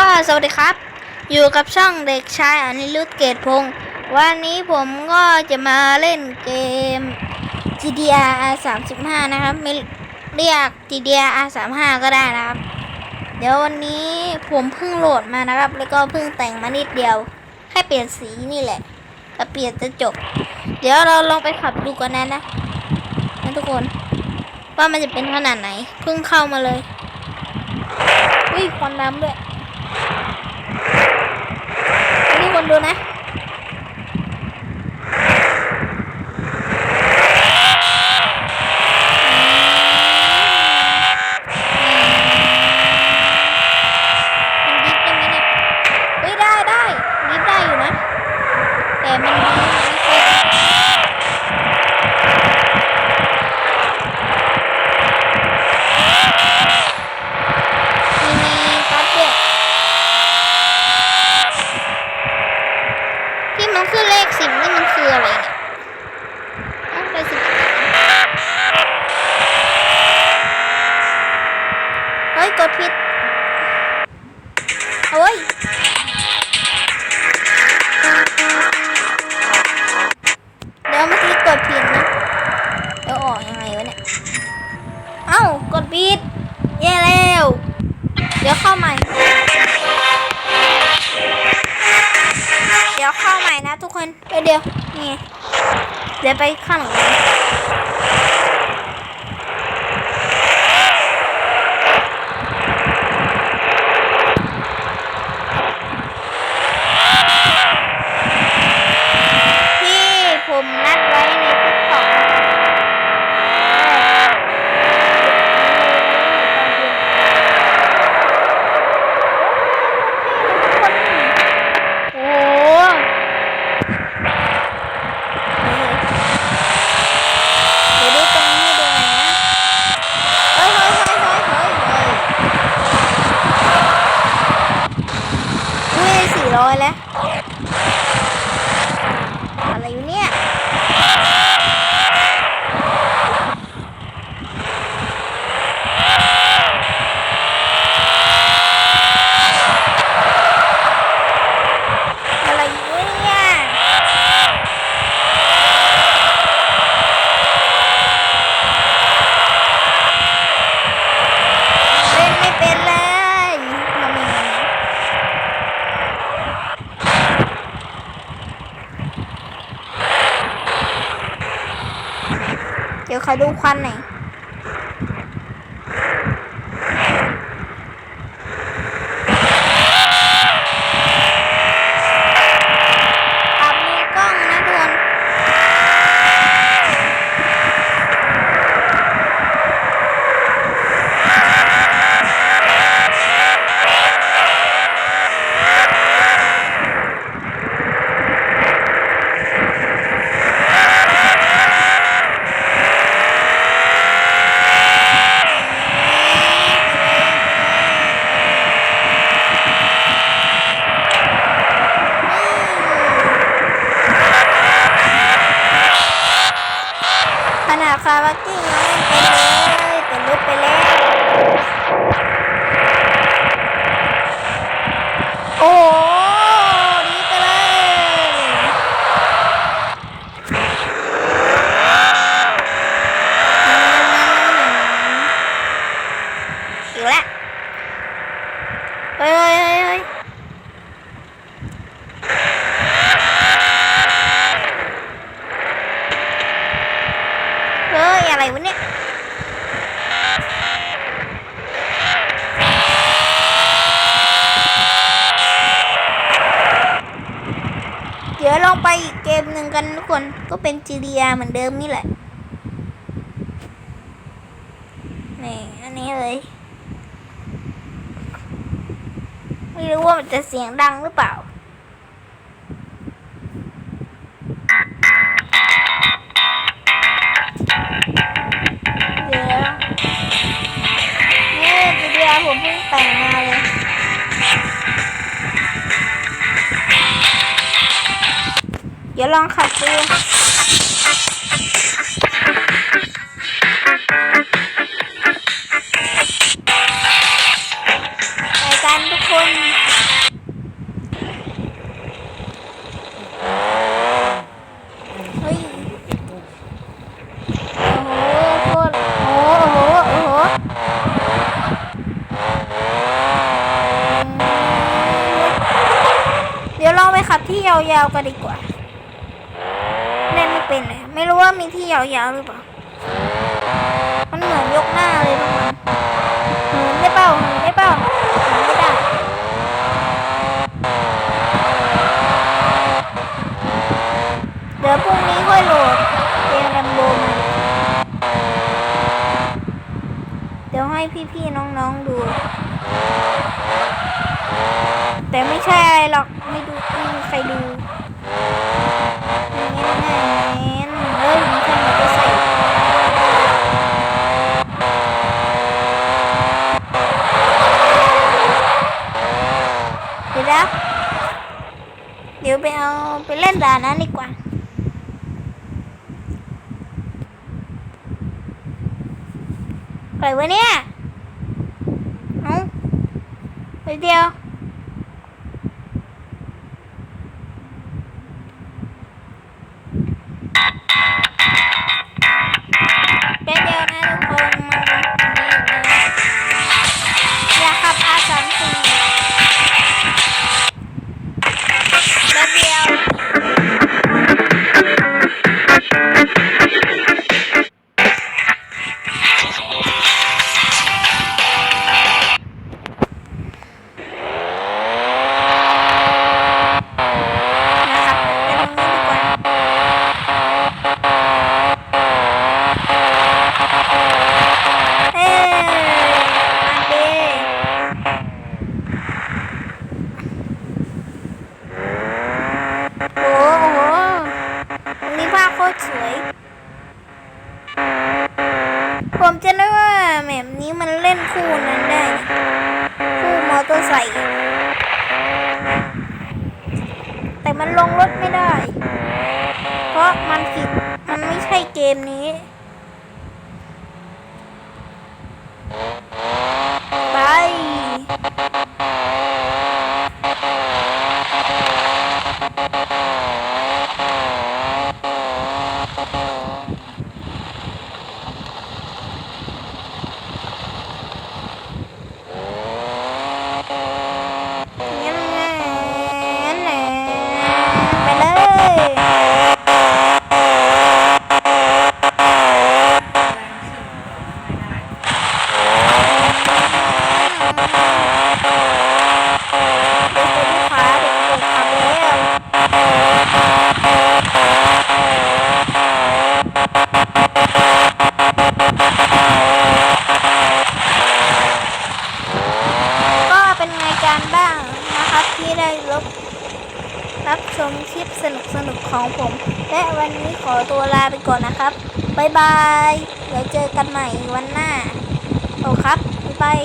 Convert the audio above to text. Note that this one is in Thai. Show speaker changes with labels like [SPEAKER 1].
[SPEAKER 1] ก็สวัสดีครับ อยู่กับช่องเด็กชายอนิรุตเกตพงศ์วันนี้ผมก็จะมาเล่นเกม GDR 35 นะครับไม่เรียก GDR 35 ก็ได้นะครับ เดี๋ยววันนี้ผมเพิ่งโหลดมานะครับ แล้วก็เพิ่งแต่งมานิดเดียวแค่เปลี่ยนสีนี่แหละถ้าเปลี่ยนจะจบ เดี๋ยวเราลองไปขับดูกันนะนะนะทุกคนว่ามันจะเป็นขนาดไหน เพิ่งเข้ามาเลยอุ้ยควันน้ำด้วย นี่ คนดูนะ คนเดี๋ยวเดี๋ยวนี่เดี๋ยวไปข้างหลังเลยที่ผมนัดไว้ในทิกตอกโอ้โหเดี๋ยวดูตรงนี้ให้ดูหน่อยนะเฮ้ยเฮ้ยเฮ้ยเฮ้ยเฮ้ยเฮ้ยอุ้ยสี่ร้อยแล้ว อะไรอยู่เนี่ย อะไรอยู่เนี่ยเล่นไม่เป็นเลยทำยังไงนะ เดี๋ยวขอดูควันหน่อยปรับมือกล้องนะทุกคนขนาดคาร์บักกิ้งยังไม่เป็นเลยเป็นรถไปแล้ว โอ้โหดีไปเลย อีกแล้วเฮ้ยเฮ้ยเฮ้ยเฮ้ยเฮ้ยอะไรวะเนี่ยเดี๋ยวลองไปอีกเกมหนึ่งกันทุกคนก็เป็น GDR เหมือนเดิมนี่แหละนี่อันนี้เลย ไม่รู้ว่ามันจะเสียงดังหรือเปล่า เดี๋ยวนี่ GDR ผมเพิ่งแต่งมาเลยเดี๋ยวลองขับดู ขับที่ยาวๆก็ดีกว่าเล่นไม่เป็นเลยไม่รู้ว่ามีที่ยาวๆหรือเปล่า มันเหมือนยกหน้าเลยทุกคนเหินได้เปล่าเหินได้เปล่าเหินไม่ได้เดี๋ยวพรุ่งนี้ค่อยโหลดเกมแรมโบมาเดี๋ยวให้พี่ๆน้องๆดู แต่ไม่ใช่อะไรหรอกไม่ดูไม่มีใครดูเงี้ยเงี้ยเฮ้ยมันแค่ใส่เดี๋ยวนะเดี๋ยวไปเอาไปเล่นด่านนั้นดีกว่าใครวะเนี่ยเอ้าไปเดียว ว่าแมบนี้มันเล่นคู่นั้นได้ คู่มอเตอร์ไซค์แต่มันลงรถไม่ได้ เพราะมันผิดมันไม่ใช่เกมนี้ ไป งั้นงั้นไปเลยเดี๋ยวคนลูกค้าเดี๋ยวกดขับแล้วก็ เป็นไงการบ้างนะครับที่ได้รับรับชมคลิปสนุกสนุกของผม และวันนี้ขอตัวลาไปก่อนนะครับบายบายเดี๋ยวเจอกันใหม่วันหน้าโอครับบ๊ายบาย